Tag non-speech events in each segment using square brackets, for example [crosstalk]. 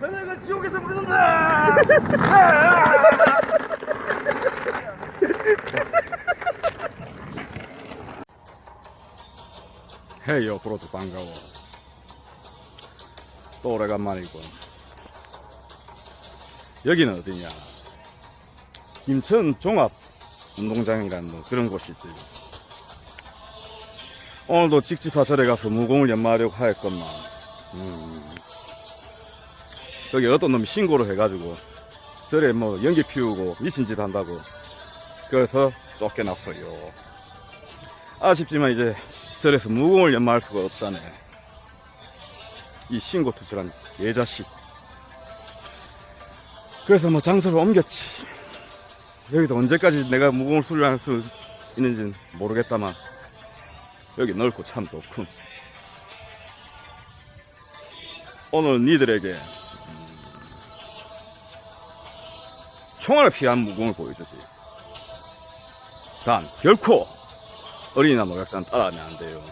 전화가 지옥에서 부르는데. 헤이요 브로드 반가워. 또 오래간만이군. 여기는 어디냐? 김천 종합 운동장이라는 뭐 그런 곳이지. 오늘도 직지사절에 가서 무공을 연마하려고 하였건만. 음. 여기 어떤 놈이 신고를 해가지고 절에 뭐 연기 피우고 미친 짓 한다고 그래서 쫓겨났어요 아쉽지만 이제 절에서 무공을 연마할 수가 없다네. 이 신고 투철한 예자식. 그래서 뭐 장소를 옮겼지. 여기도 언제까지 내가 무공을 수련할 수 있는지는 모르겠다만 여기 넓고 참 좋군. 오늘 니들에게 총알을 피한 무공을 보여주지. 단 결코 어린이나 노약자는 따라하면 안 돼요.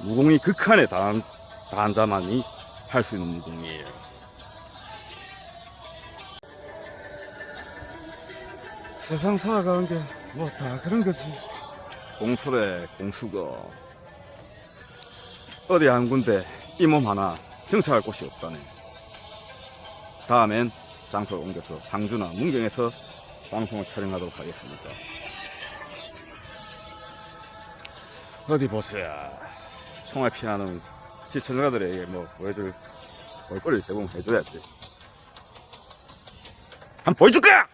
무공이 극한에 다한, 다한 자만이 할 수 있는 무공이에요. 세상 살아가는 게 뭐 다 그런 거지. 공수래, 공수거. 어디 한 군데 이 몸 하나 정착할 곳이 없다네. 다음엔 장소를 옮겨서 상주나 문경에서 방송을 촬영하도록 하겠습니다. 어디 보세요. 총알 피나는 시청자들에게 뭐 보여줄 볼거리를 제공해줘야지. 한번 보여줄까?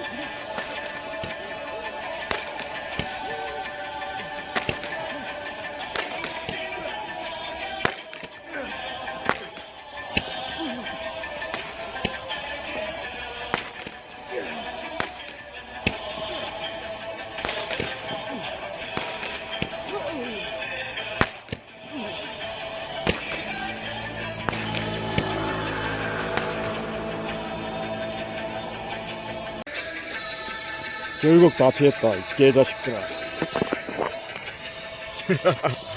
결국 다 피했다, 이 개자식들아. [laughs]